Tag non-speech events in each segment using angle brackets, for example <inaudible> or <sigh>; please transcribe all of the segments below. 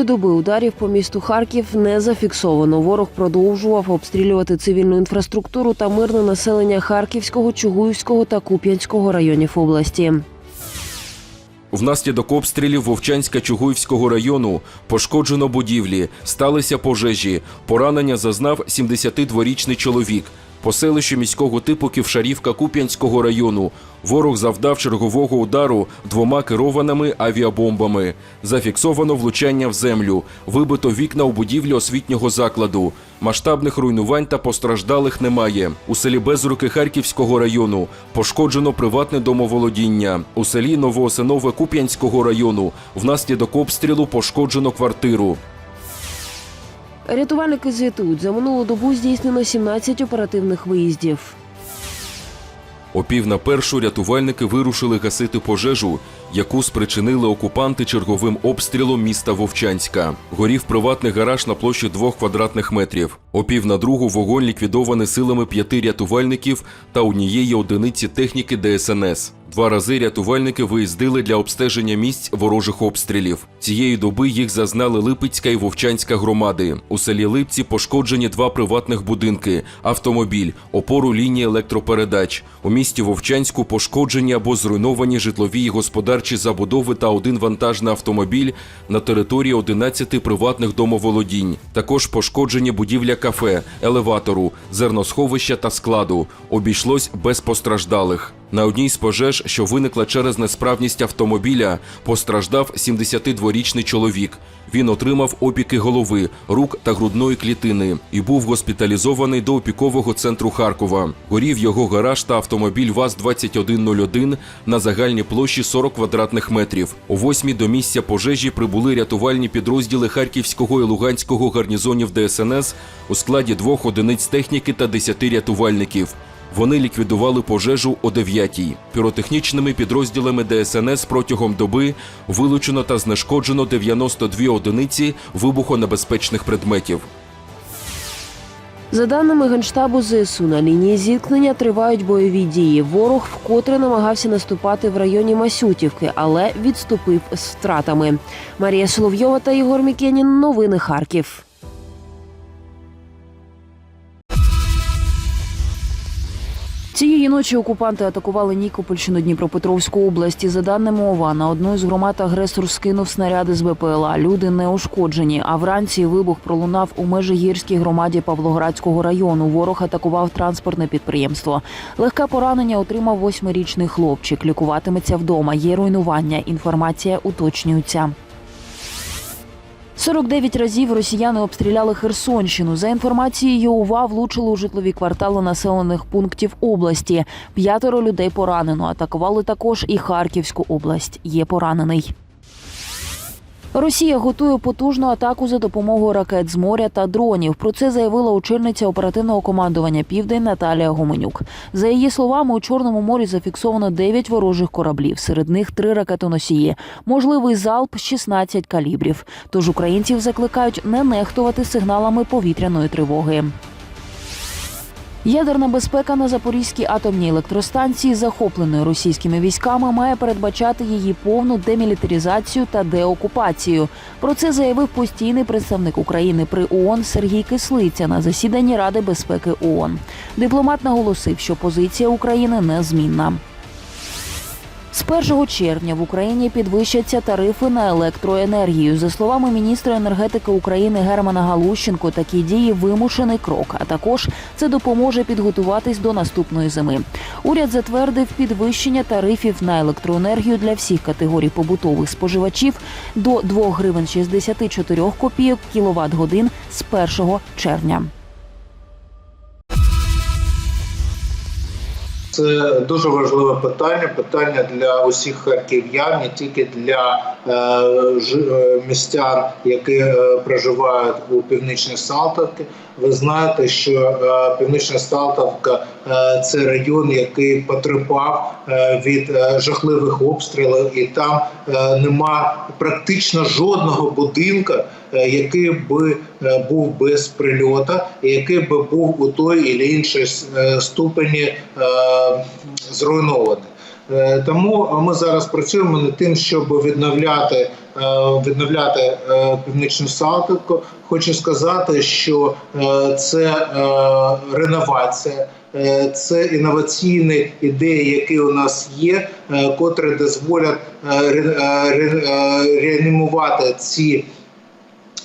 Минулої доби ударів по місту Харків не зафіксовано. Ворог продовжував обстрілювати цивільну інфраструктуру та мирне населення Харківського, Чугуївського та Куп'янського районів області. Внаслідок обстрілів Вовчанська Чугуївського району пошкоджено будівлі, сталися пожежі. Поранення зазнав 72-річний чоловік. По селищу міського типу Ківшарівка Куп'янського району ворог завдав чергового удару двома керованими авіабомбами. Зафіксовано влучання в землю, вибито вікна у будівлі освітнього закладу. Масштабних руйнувань та постраждалих немає. У селі Безруки Харківського району пошкоджено приватне домоволодіння. У селі Новоосинове Куп'янського району внаслідок обстрілу пошкоджено квартиру. Рятувальники звітують, за минулу добу здійснено 17 оперативних виїздів. О пів на першу рятувальники вирушили гасити пожежу, яку спричинили окупанти черговим обстрілом міста Вовчанська. Горів приватний гараж на площі двох квадратних метрів. О пів на другу вогонь ліквідований силами п'яти рятувальників та однієї одиниці техніки ДСНС. Два рази рятувальники виїздили для обстеження місць ворожих обстрілів. Цієї доби їх зазнали Липецька і Вовчанська громади. У селі Липці пошкоджені два приватних будинки, автомобіль, опору лінії електропередач. У місті Вовчанську пошкоджені або зруйновані житлові і господарчі забудови та один вантажний автомобіль на території 11 приватних домоволодінь. Також пошкоджені будівля кафе, елеватору, зерносховища та складу. Обійшлось без постраждалих. На одній з пожеж, що виникла через несправність автомобіля, постраждав 72-річний чоловік. Він отримав опіки голови, рук та грудної клітини і був госпіталізований до опікового центру Харкова. Горів його гараж та автомобіль ВАЗ-2101 на загальній площі 40 квадратних метрів. О восьмій до місця пожежі прибули рятувальні підрозділи Харківського і Луганського гарнізонів ДСНС у складі двох одиниць техніки та 10 рятувальників. Вони ліквідували пожежу о 9-й. Піротехнічними підрозділами ДСНС протягом доби вилучено та знешкоджено 92 одиниці вибухонебезпечних предметів. За даними Генштабу ЗСУ, на лінії зіткнення тривають бойові дії. Ворог вкотре намагався наступати в районі Масютівки, але відступив з втратами. Марія Соловйова та Ігор Мікенін. Новини Харків. Цієї ночі окупанти атакували Нікопольщину Дніпропетровську області. За даними ОВА, на одну з громад агресор скинув снаряди з БПЛА. Люди не ушкоджені. А вранці вибух пролунав у Межигірській громаді Павлоградського району. Ворог атакував транспортне підприємство. Легке поранення отримав восьмирічний хлопчик. Лікуватиметься вдома. Є руйнування. Інформація уточнюється. 49 разів росіяни обстріляли Херсонщину. За інформацією УВА влучили у житлові квартали населених пунктів області. П'ятеро людей поранено. Атакували також і Харківську область. Є поранений. Росія готує потужну атаку за допомогою ракет з моря та дронів. Про це заявила очільниця оперативного командування Південь Наталія Гоменюк. За її словами, у Чорному морі зафіксовано 9 ворожих кораблів. Серед них три ракетоносії. Можливий залп 16 калібрів. Тож українців закликають не нехтувати сигналами повітряної тривоги. Ядерна безпека на Запорізькій атомній електростанції, захопленої російськими військами, має передбачати її повну демілітаризацію та деокупацію. Про це заявив постійний представник України при ООН Сергій Кислиця на засіданні Ради безпеки ООН. Дипломат наголосив, що позиція України незмінна. З 1 червня в Україні підвищаться тарифи на електроенергію. За словами міністра енергетики України Германа Галущенко, такі дії вимушений крок. А також це допоможе підготуватись до наступної зими. Уряд затвердив підвищення тарифів на електроенергію для всіх категорій побутових споживачів до 2 гривень 64 копійок кіловат годин з 1 червня. Це дуже важливе питання. Питання для усіх харків'ян, не тільки для е, е, містян, які е, проживають у північній Салтовці. Ви знаєте, що е, північна Салтовка е, це район, який потерпав е, від жахливих обстрілів, і там нема практично жодного будинку, е, який би був без прильота, який би був у той і іншій ступені зруйнований. Е, Тому ми зараз працюємо над тим, щоб відновляти, е, відновляти е, північну Салтівку. Хочу сказати, що це реновація. Це інноваційні ідеї, які у нас є, котрі дозволять ре- ре- реанімувати ці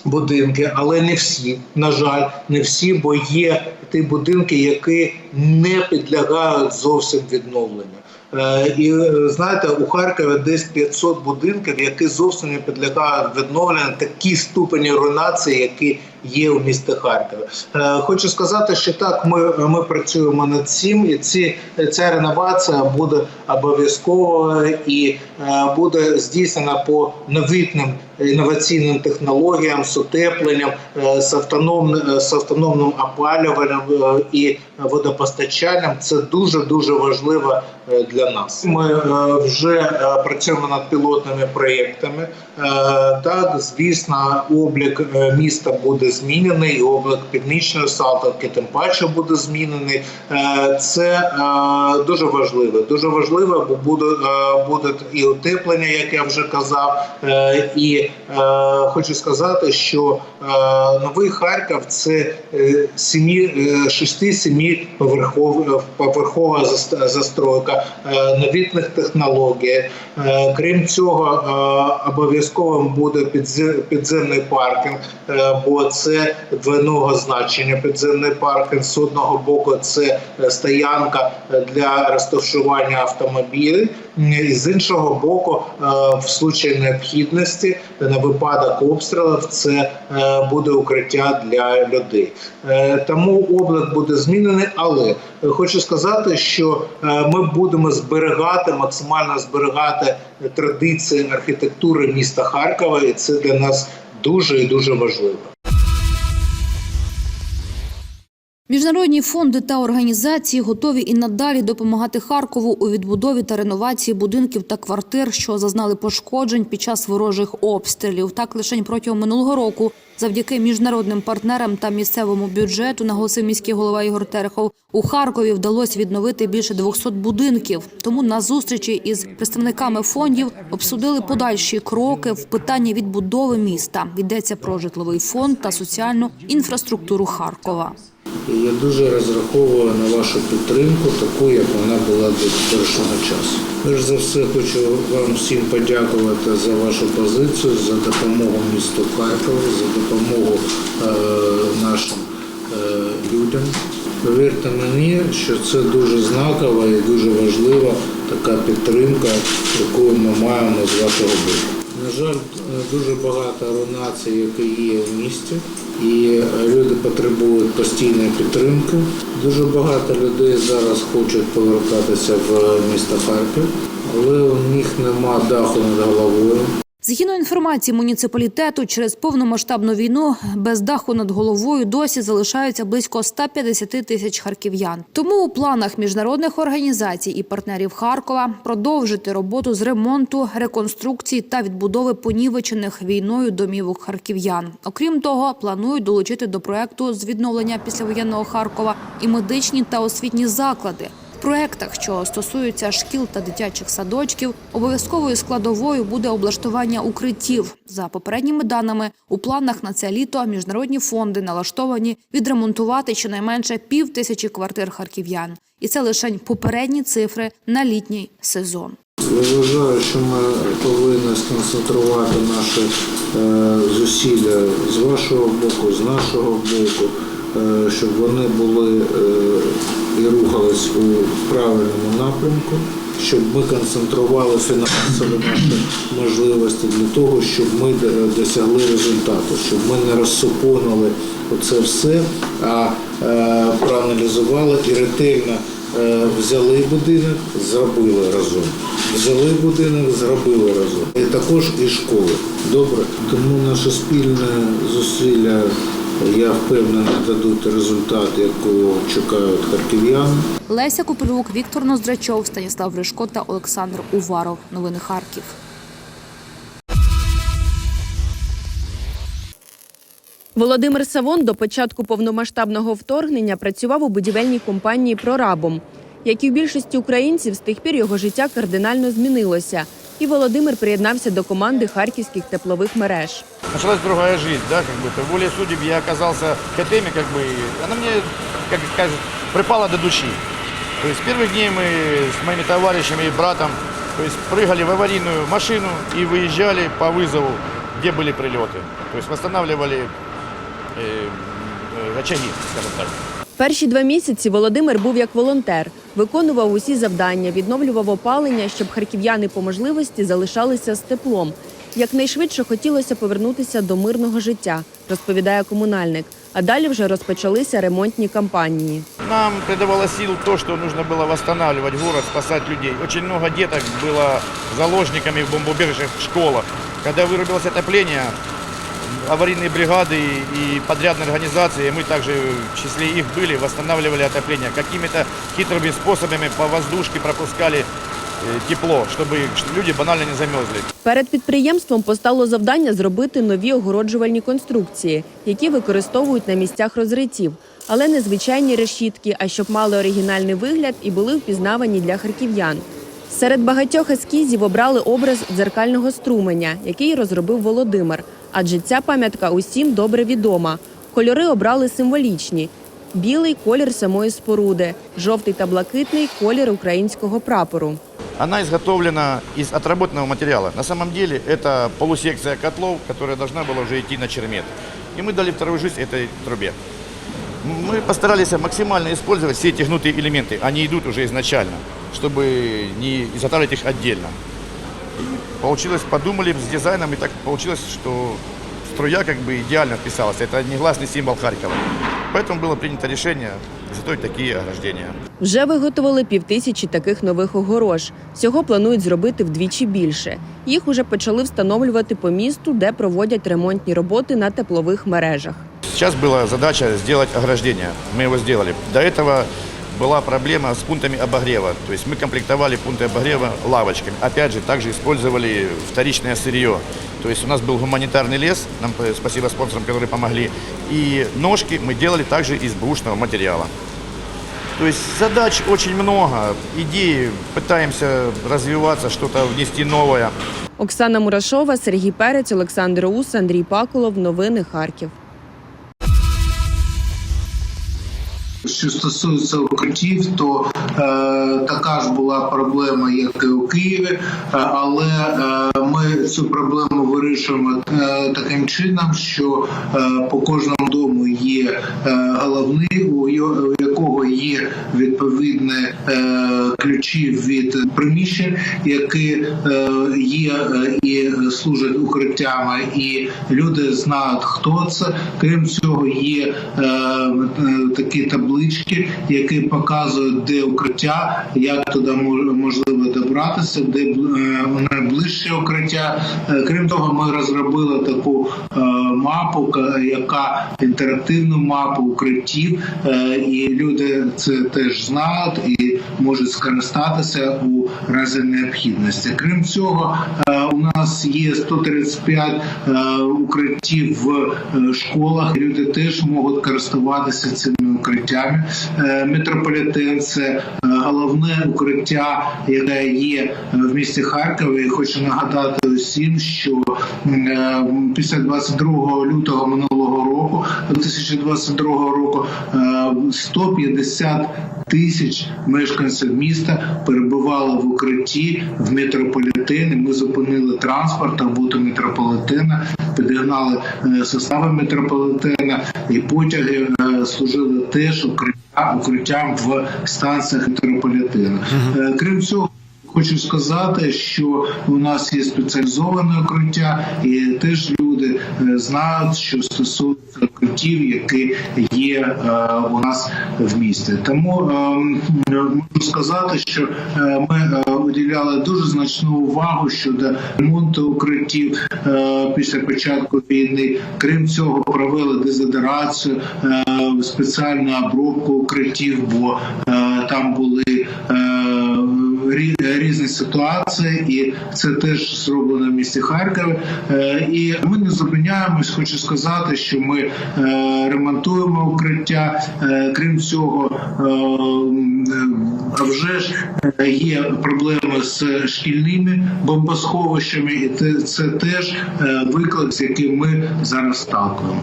будинки, але не всі. На жаль, не всі, бо є ті будинки, які не підлягають зовсім відновленню. Е, І е, знаєте, у Харкові десь 500 будинків, які зовсім не підлягають відновленню, такі ступені руйнації, які є у місті Харкові. Е, Хочу сказати, що так, ми, ми працюємо над цим, і ці ця реновація буде обов'язково і е, буде здійснена по новітним інноваційним технологіям, з утепленням, е, з автономним, з автономним опалюванням і водопостачанням. Це дуже дуже важливо для нас. Ми вже працюємо над пілотними проєктами. Так, звісно, облік міста буде змінений, і облік північної Салтовки тим паче буде змінений. Е, Це е, дуже важливо. Дуже важливо, бо буде, е, буде і утеплення, як я вже казав. І хочу сказати, що новий Харків це е, сімі, е, шести-сімі поверхов- поверхова застройка новітних технологій. Крім цього, обов'язковим буде підземний паркінг, бо це двойного значення. Підземний паркінг з одного боку це е, стоянка для розташування автомобілів, і з іншого боку, е, в случаї необхідності на випадок обстрілів це е, буде укриття для людей. Е, Тому облик буде змінений, але е, хочу сказати, що е, ми будемо зберігати максимально зберігати традиції архітектури міста Харкова, і це для нас дуже і дуже важливо. Міжнародні фонди та організації готові і надалі допомагати Харкову у відбудові та реновації будинків та квартир, що зазнали пошкоджень під час ворожих обстрілів. Так лише протягом минулого року, завдяки міжнародним партнерам та місцевому бюджету, наголосив міський голова Ігор Терехов, у Харкові вдалося відновити більше 200 будинків. Тому на зустрічі із представниками фондів обсудили подальші кроки в питанні відбудови міста. Йдеться про житловий фонд та соціальну інфраструктуру Харкова. Я дуже розраховую на вашу підтримку, таку, як вона була до першого часу. Перш за все, хочу вам всім подякувати за вашу позицію, за допомогу місту Харкову, за допомогу е, нашим е, людям. Повірте мені, що це дуже знакова і дуже важлива така підтримка, яку ми маємо з вашого боку. На жаль, е, дуже багато руйнацій, які є в місті, і е, люди потребують постійної підтримки. Дуже багато людей зараз хочуть повертатися в місто Харків, але у них нема даху над головою. Згідно інформації муніципалітету, через повномасштабну війну без даху над головою досі залишаються близько 150 тисяч харків'ян. Тому у планах міжнародних організацій і партнерів Харкова продовжити роботу з ремонту, реконструкції та відбудови понівечених війною домівок харків'ян. Окрім того, планують долучити до проекту з відновлення післявоєнного Харкова і медичні та освітні заклади. Проектах, що стосуються шкіл та дитячих садочків, обов'язковою складовою буде облаштування укриттів. За попередніми даними, у планах на це літо міжнародні фонди налаштовані відремонтувати щонайменше пів тисячі квартир харків'ян. І це лише попередні цифри на літній сезон. Я вважаю, що ми повинні сконцентрувати наші е, зусилля з вашого боку, з нашого боку, щоб вони були е, і рухались у правильному напрямку, щоб ми концентрували фінансові наші можливості для того, щоб ми е, досягли результату, щоб ми не розсупонили оце все, а е, проаналізували і ретельно Е, Взяли будинок, зробили разом. Взяли будинок, зробили разом. І також і школи. Добре. Тому наше спільне зусилля, я впевнений, дадуть результат, якого чекають харків'яни. Леся Купилюк, Віктор Ноздрачов, Станіслав Гришко та Олександр Уваров. Новини Харків. Володимир Савон до початку повномасштабного вторгнення працював у будівельній компанії прорабом. Як і в більшості українців, з тих пір його життя кардинально змінилося. І Володимир приєднався до команди харківських теплових мереж. началась другая жизнь, да, как бы, по воле судеб я оказался в этой теме, как бы, и она мне, как скажет, припала до души. То есть с первых дней мы с моими товарищами и братом, то есть прыгали в аварийную машину и выезжали по вызову, где были прилеты. То есть восстанавливали э, э, очаги, скажем так. Перші два місяці Володимир був як волонтер, виконував усі завдання, відновлював опалення, щоб харків'яни по можливості залишалися з теплом. Якнайшвидше хотілося повернутися до мирного життя, розповідає комунальник. А далі вже розпочалися ремонтні кампанії. Нам придавало сил то, что нужно было восстанавливать город, спасать людей. Очень много деток было заложниками в бомбоубежищах в школах. Когда вырубилось отопление, аварийные бригады и подрядные организации, мы также в числе их были, восстанавливали отопление. Какими-то хитрыми способами по воздушке пропускали э, тепло, чтобы люди банально не замерзли. Перед підприємством постало завдання зробити нові огороджувальні конструкції, які використовують на місцях розриттів, але не звичайні решітки, а щоб мали оригінальний вигляд і були впізнавані для харків'ян. Серед багатьох ескізів обрали образ дзеркального струменя, який розробив Володимир. Адже ця пам'ятка усім добре відома. Кольори обрали символічні: білий колір самої споруди, жовтий та блакитний колір українського прапору. Она изготовлена из отработанного материала. На самом деле это полусекция котлов, которая должна была уже идти на чермет. И мы дали вторую жизнь этой трубе. Мы постарались максимально использовать все эти гнутые элементы. Они идут уже изначально, чтобы не изготавливать их отдельно. И получилось, подумали с дизайном, и так получилось, что струя как бы идеально вписалась. Это негласный символ Харькова. Поэтому было принято решение изготовить такие ограждения. Вже виготовили півтисячі таких нових огорож. Всього планують зробити вдвічі більше. Їх уже почали встановлювати по місту, де проводять ремонтні роботи на теплових мережах. Сейчас была задача сделать ограждение. Мы его сделали. До этого была проблема с пунктами обогрева. То есть мы комплектовали пункты обогрева лавочками. Опять же, также использовали вторичное сырье. То есть у нас был гуманитарный лес, нам э, спасибо спонсорам, которые помогли. И ножки мы делали также из бушного материала. То есть задач очень много, идеи, пытаемся развиваться, что-то внести новое. Оксана Мурашова, Сергій Перець, Олександр Ус, Андрій Пакулов. Новини Харків. Що стосується укриттів, то е, така ж була проблема, як і у Києві, е, але е, ми цю проблему вирішуємо е, таким чином, що е, по кожному дому є е, головний, у якого є відповідні е, ключі від приміщень, які е, є е, і служать укриттями, і люди знають, хто це. Крім цього, є е, е, такі таблички, які показують, де укриття, як туди мож- можливо добратися, де е, найближче укриття. Е, Крім того, ми розробили таку е, мапу, яка інтерактивну мапу укриттів, і люди це теж знають і можуть скористатися у разі необхідності. Крім цього, у нас є 135 е, укриттів в школах. Люди теж можуть користуватися цими укриттями. Е, Метрополітен це е, головне укриття, яке є е, в місті Харкові. І хочу нагадати усім, що е, після 22 лютого минулого року, 2022 року, е, 150 тисяч мешканців міста перебували в укритті в метрополітені. Ми зупинили транспорт роботу метрополітена, підігнали состави метрополітена, і потяги служили теж укриття, укриттям в станціях метрополітену. Е, Крім цього. Хочу сказати, що у нас є спеціалізоване укриття, і теж люди е, знають, що стосується укриттів, які є е, у нас в місті. Тому е, можу сказати, що е, ми уділяли дуже значну увагу щодо ремонту укриттів після початку війни. Крім цього, провели дезодорацію, е, спеціальну обробку укриттів, бо там були. Е, рі- різні ситуації, і це теж зроблено в місті Харкові. Е, І ми не зупиняємось. Хочу сказати, що ми е, ремонтуємо укриття. Крім цього, вже ж є проблеми з шкільними бомбосховищами, і це, теж виклик, з яким ми зараз сталкуємо.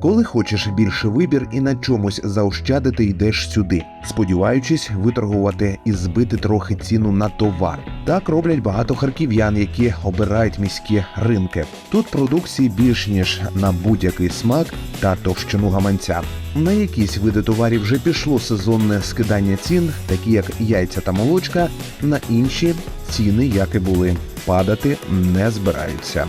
Коли хочеш більше вибір і на чомусь заощадити, йдеш сюди, сподіваючись виторгувати і збити трохи ціну на товар. Так роблять багато харків'ян, які обирають міські ринки. Тут продукції більш ніж на будь-який смак та товщину гаманця. На якісь види товарів вже пішло сезонне скидання цін, такі як яйця та молочка. На інші ціни, як і були, падати не збираються.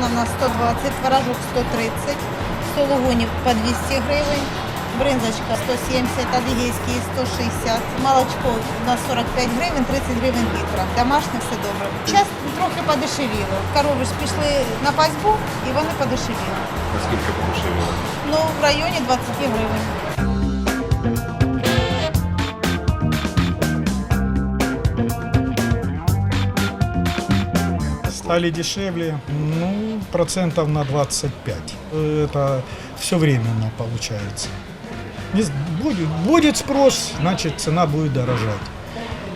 Сметана у нас 120, творожок 130, сологунів по 200 гривень, бринзочка 170, адигейський 160, молочко на 45 гривень, 30 гривень літра. Домашнє все добре. Зараз трохи подешевіло. Корови ж пішли на пасьбу і вони подешевіли. Наскільки подешевіло? Ну, в районі 20 гривень. Стали дешевле, ну, процентов на 25. Это все временно получается. Не будет, будет спрос, значит цена будет дорожать.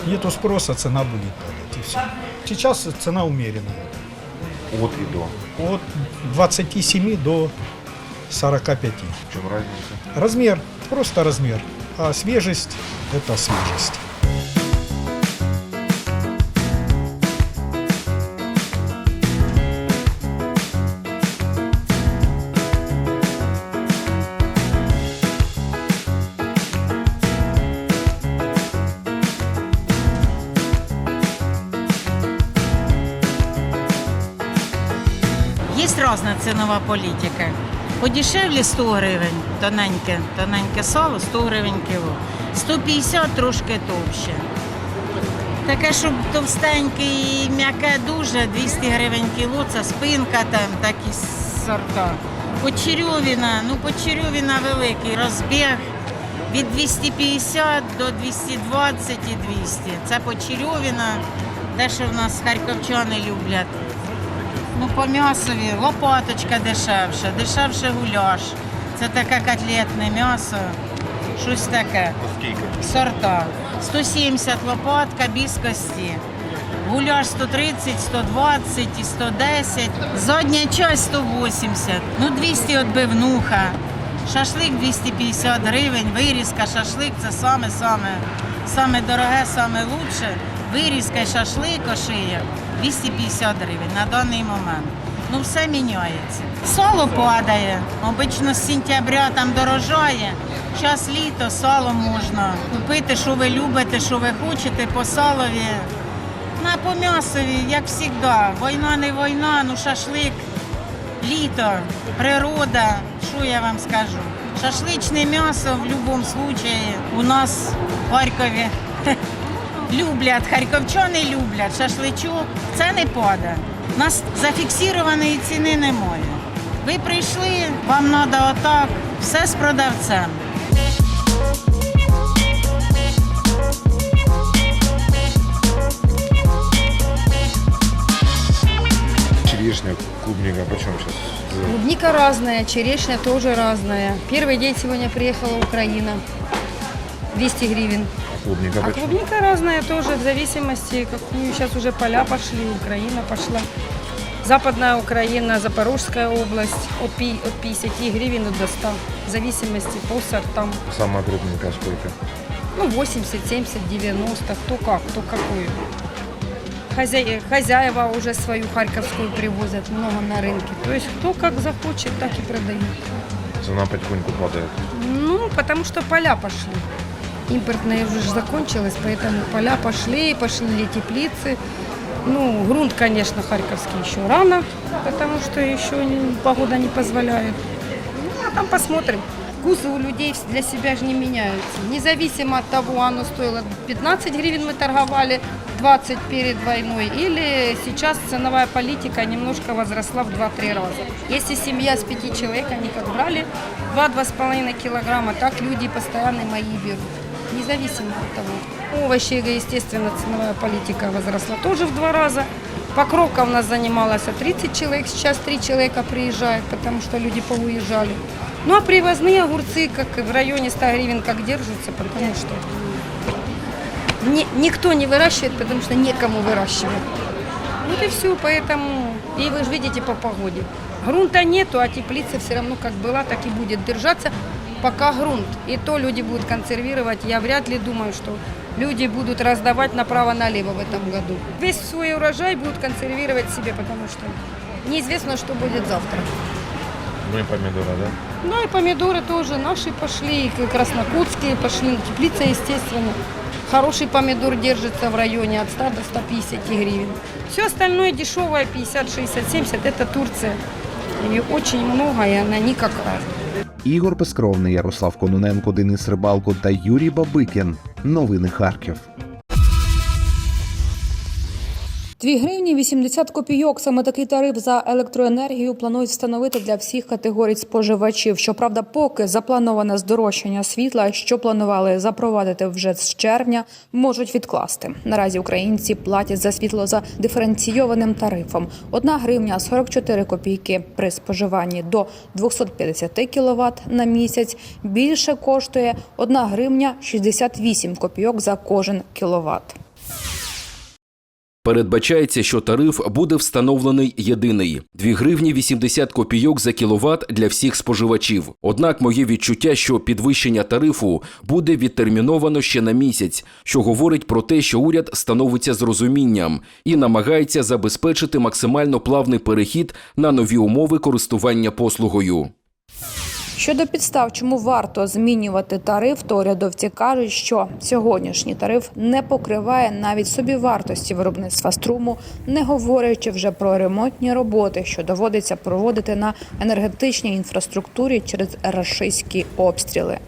Нету спроса, цена будет падать. И все. Сейчас цена умеренная. От і до. От 27 до 45. В чому різниця? Размер, просто размер. А свежесть – это свежесть. Різна цінова політика. Подешевле 100 гривень, тоненьке, тоненьке сало, 100 гривень кіло. 150 трошки товще. Таке, щоб товстеньке і м'яке дуже, 200 гривень кіло, це спинка там, такі сорта. Почерьовіна, ну почерьовіна великий розбіг від 250 до 220 і 200. Це почерьовіна, те, що в нас харківчани люблять. Ну, по м'ясові лопаточка дешевше, дешевше гуляш. Це таке котлетне м'ясо, щось таке. Скільки? Сорта. 170 лопатка без кості. Гуляш 130, 120 і 110. Задня часть 180. Ну 200 відбивнуха. Шашлик 250 гривень, вирізка, шашлик це саме-саме саме дороге, саме лучше. Вирізка шашлик ошия 250 гривень на даний момент. Ну все міняється. Сало падає. Обично з сентября там дорожає. Час літо, сало можна купити, що ви любите, що ви хочете, по салові. На по м'ясові, як завжди. Війна не війна, ну шашлик, літо, природа. Що я вам скажу? Шашличне м'ясо в будь-якому випадку у нас в Харкові <laughs> люблять, харківчани люблять шашличок. Це не падає. У нас зафіксованої ціни немає. Ви прийшли, вам треба отак, все з продавцем. Черешня, клубника, почем сейчас? Клубника разная, черешня тоже разная. Первый день сегодня приехала Украина. 200 гривен. Клубника А клубника разная тоже в зависимости, какую сейчас уже поля пошли, Украина пошла. Западная Украина, Запорожская область от, пи- от 50 гривен до 100, в зависимости по сортам. Самая крупненькая сколько? Ну, 80, 70, 90, кто как, кто какую. Хозя- Хозяева уже свою харьковскую привозят много на рынке. То есть кто как захочет, так и продают. Цена потихоньку падает. Ну, потому что поля пошли. Импортные уже ж закончилось, поэтому поля пошли, пошли теплицы. Ну, грунт, конечно, харьковский еще рано, потому что еще не- погода не позволяет. Ну, а там посмотрим. вкусы у людей для себя же не меняются. Независимо от того, оно стоило 15 гривен мы торговали, 20 перед войной, или сейчас ценовая политика немножко возросла в 2-3 раза. Если семья с 5 человек, они как брали 2-2,5 килограмма, так люди постоянно мои берут. Независимо от того. Овощи, естественно, ценовая политика возросла тоже в два раза. Покровка у нас занималась 30 человек, сейчас 3 человека приезжают, потому что люди поуезжали. Ну а привозные огурцы, как в районе 100 гривен, как держатся, потому что ни- никто не выращивает, потому что некому выращивать. Вот и все, поэтому, и вы же видите по погоде. Грунта нету, а теплица все равно как была, так и будет держаться, пока грунт. И то люди будут консервировать. Я вряд ли думаю, что люди будут раздавать направо-налево в этом году. Весь свой урожай будут консервировать себе, потому что неизвестно, что будет завтра. Ну и помидоры, да? Ну и помидоры тоже наши пошли, и краснокутские пошли, теплица, естественно. Хороший помидор держится в районе от 100 до 150 гривен. Все остальное дешевое, 50, 60, 70, это Турция. Ее очень много, и она никакая. Ігор Пескровний, Ярослав Кононенко, Денис Рибалко та Юрій Бабикін. Новини Харків. 2 гривні 80 копійок. Саме такий тариф за електроенергію планують встановити для всіх категорій споживачів. Щоправда, поки заплановане здорожчання світла, що планували запровадити вже з червня, можуть відкласти. Наразі українці платять за світло за диференційованим тарифом. 1 гривня 44 копійки при споживанні до 250 кВт на місяць. Більше коштує 1 гривня 68 копійок за кожен кіловат. Передбачається, що тариф буде встановлений єдиний 2 гривні 80 копійок за кіловат для всіх споживачів. Однак моє відчуття, що підвищення тарифу буде відтерміновано ще на місяць, що говорить про те, що уряд становиться з розумінням і намагається забезпечити максимально плавний перехід на нові умови користування послугою. Щодо підстав, чому варто змінювати тариф, то урядовці кажуть, що сьогоднішній тариф не покриває навіть собівартості виробництва струму, не говорячи вже про ремонтні роботи, що доводиться проводити на енергетичній інфраструктурі через рашистські обстріли.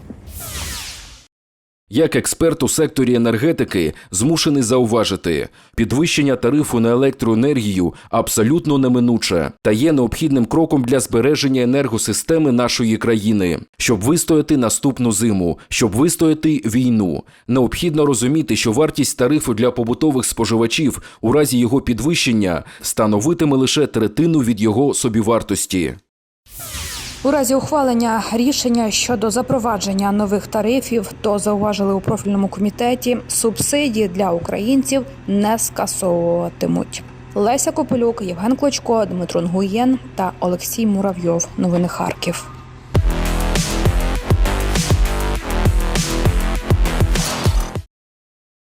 Як експерт у секторі енергетики змушений зауважити, підвищення тарифу на електроенергію абсолютно неминуче та є необхідним кроком для збереження енергосистеми нашої країни, щоб вистояти наступну зиму, щоб вистояти війну. Необхідно розуміти, що вартість тарифу для побутових споживачів у разі його підвищення становитиме лише третину від його собівартості. У разі ухвалення рішення щодо запровадження нових тарифів, то зауважили у профільному комітеті, субсидії для українців не скасовуватимуть. Леся Копилюк, Євген Клочко, Дмитро Нгуєн та Олексій Муравйов. Новини Харків.